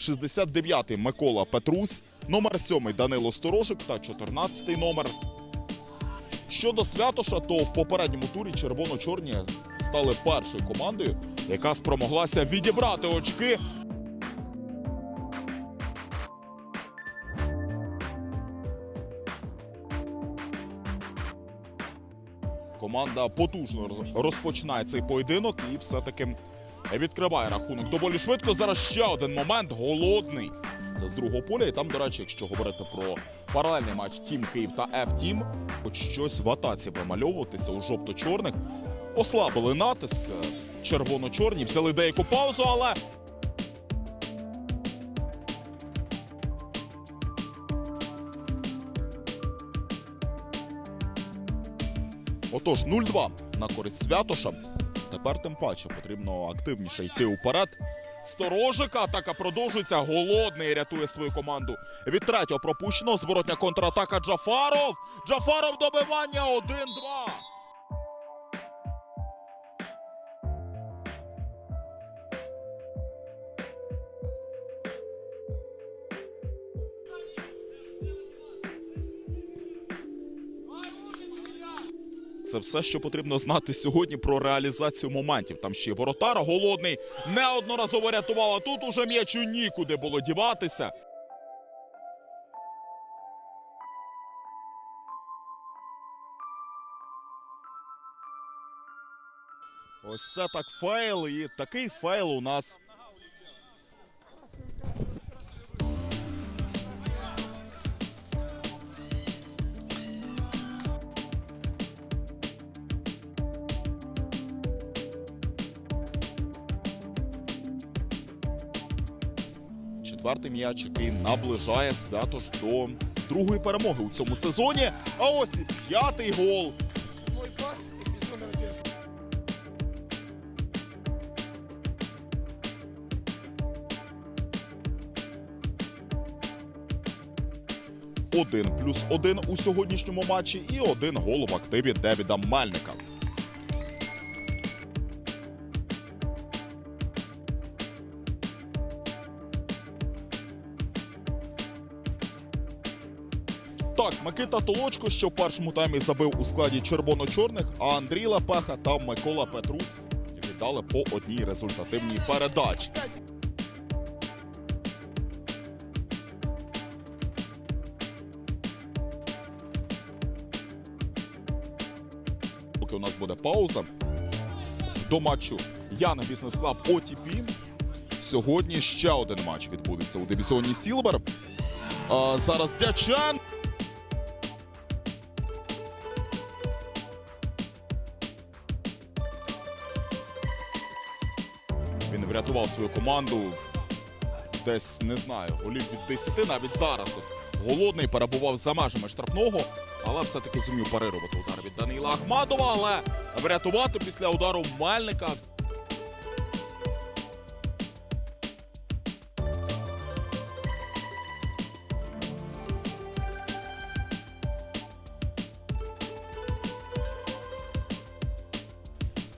69-й Микола Петрусь, номер 7 Данило Сторожик та 14-й номер. Щодо Святоша, то в попередньому турі червоно-чорні стали першою командою, яка спромоглася відібрати очки Команда потужно розпочинає цей поєдинок і все-таки відкриває рахунок доволі швидко. Зараз ще один момент голодний. Це з другого поля. І там, до речі, якщо говорити про паралельний матч Тім Київ та F-Тім, хоч щось в атаці вимальовуватися у жовто-чорних. Ослабили натиск. Червоно-чорні взяли деяку паузу, але Отож, 0-2 на користь Святоша. Тепер тим паче потрібно активніше йти уперед. Сторожика атака продовжується. Голодний рятує свою команду. Від третього пропущено. Зворотня контратака Джафаров. Джафаров добивання 1-2. Це все, що потрібно знати сьогодні про реалізацію моментів. Там ще воротар голодний неодноразово рятував, а тут уже м'ячу нікуди було діватися. Ось це так фейл, і такий фейл у нас. Четвертий м'яч, який наближає свято ж до другої перемоги у цьому сезоні. А ось і п'ятий гол. Один плюс один у сьогоднішньому матчі і один гол в активі Девіда Мельника. Так, Микита Толочко, що в першому таймі забив у складі червоно-чорних, а Андрій Лепеха та Микола Петрус віддали по одній результативній передачі. Поки у нас буде пауза до матчу Яна Бізнес Клаб OTP. Сьогодні ще один матч відбудеться у дивізіоні Сілвер. Зараз Дячан. Він врятував свою команду десь не знаю, голів від 10, навіть зараз. Голодний перебував за межами штрафного, але все-таки зумів парирувати удар від Данила Ахматова, але врятувати після удару Мельника.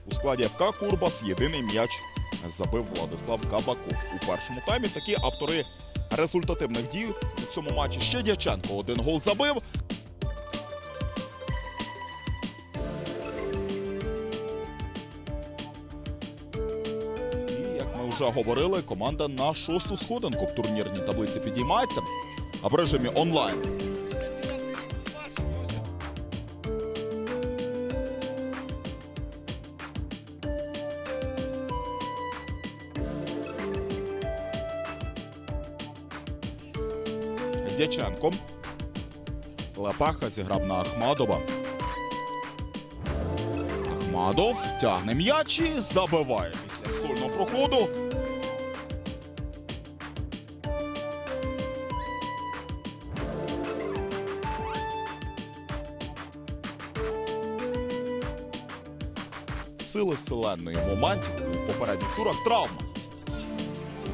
У складі ФК Курбас єдиний м'яч забив Владислав Кабаков. У першому таймі такі автори результативних дій у цьому матчі. Ще Дяченко один гол забив. Як ми вже говорили, команда на шосту сходинку в турнірній таблиці підіймається, в режимі онлайн. Дяченко. Лепаха зіграв на Ахмадова. Ахмадов тягне м'яч і забиває після сольного проходу. Сили селенної моментів у попередніх турах травма.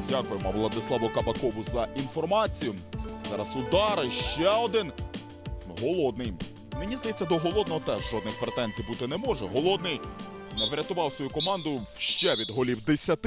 Дякуємо Владиславу Кабакову за інформацію. Зараз удар, ще один. Голодний. Мені здається, до голодного теж жодних претензій бути не може. Голодний врятував свою команду ще від голів 10.